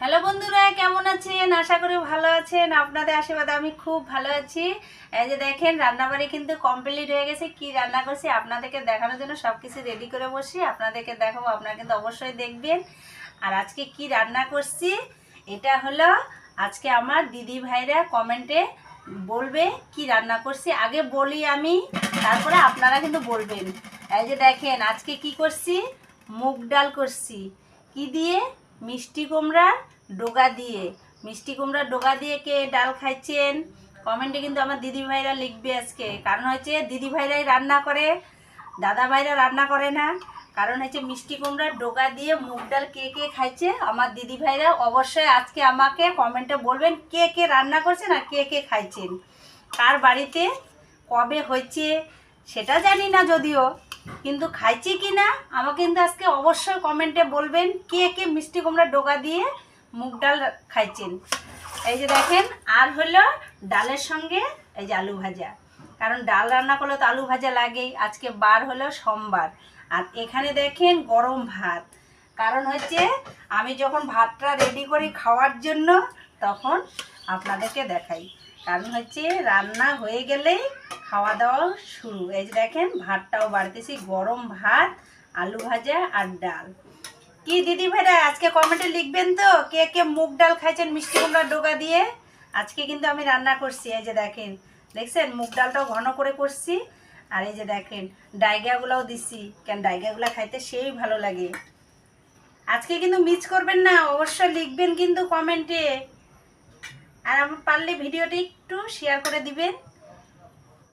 Hello বন্ধুরা, কেমন আছেন? আশা করি ভালো আছেন। আপনাদের আশীর্বাদে আমি খুব ভালো আছি। এই যে দেখেন, রান্নাবাড়ি কিন্তু কমপ্লিট হয়ে গেছে। কি রান্না করছি আপনাদেরকে দেখানোর জন্য সব কিছু রেডি করে বসি আপনাদেরকে দেখাবো, আপনারা কিন্তু অবশ্যই দেখবেন। আর আজকে কি রান্না করছি, এটা হলো আজকে আমার দিদি ভাইরা কমেন্টে বলবে কি রান্না করছি। আগে বলি আমি, তারপরে আপনারা কিন্তু বলবেন। এই যে দেখেন, আজকে কি করছি? মুগ ডাল করছি। কি দিয়ে? মিষ্টি কুমড়ার ডোগা দিয়ে। মিষ্টি কুমড়ার ডোগা দিয়ে কে ডাল খাইছেন? কমেন্টে কিন্তু আমার দিদি ভাইরা লিখবে আজকে। কারণ হচ্ছে দিদি ভাইরাই রান্না করে দাদা ভাইরা রান্না করে না। কারণ হচ্ছে মিষ্টি কুমড়ার ডোগা দিয়ে মুগ ডাল কে কে খাইছে? আমার দিদি ভাইরা অবশ্যই আজকে আমাকে কমেন্টে বলবেন কে কে রান্না করছেন আর কে কে খাইছেন। কার বাড়িতে কবে হয়েছে সেটা জানি না যদিও। কিন্তু খাইছি কি না আমাকে কিন্তু আজকে অবশ্যই কমেন্টে বলবেন কে কে মিষ্টি কুমড়া ডোকা দিয়ে মুগ ডাল খাইছেন। এই যে দেখেন, আর হলো ডালের সঙ্গে এই যে আলু ভাজা। কারণ ডাল রান্না করলে তো আলু ভাজা লাগেই, আজকে বার হলো সোমবার। আর এখানে দেখেন গরম ভাত। কারণ হচ্ছে আমি যখন ভাতটা রেডি করি খাওয়ার জন্য, তখন আপনাদেরকে দেখাই। কারণ হচ্ছে রান্না হয়ে গেলেই খাওয়া দাওয়া শুরু। এই যে দেখেন, ভাতটাও বাড়তেছি, গরম ভাত, আলু ভাজা আর ডাল। কি দিদি ভাইরা, আজকে কমেন্টে লিখবেন তো, কে কে মুগ ডাল খাইছেন মিষ্টি কুমড়ার ডোকা দিয়ে? আজকে কিন্তু আমি রান্না করছি, এই যে দেখেন। দেখছেন, মুগ ডালটাও ঘন করে করছি, আর এই যে দেখেন, ডাইগাগুলোও দিছি, কেন ডাইগাগুলো খাইতে সেই ভালো লাগে। আজকে কিন্তু মিস করবেন না, অবশ্যই লিখবেন কিন্তু কমেন্টে। আর আমার পারলে ভিডিওটি একটু শেয়ার করে দিবেন।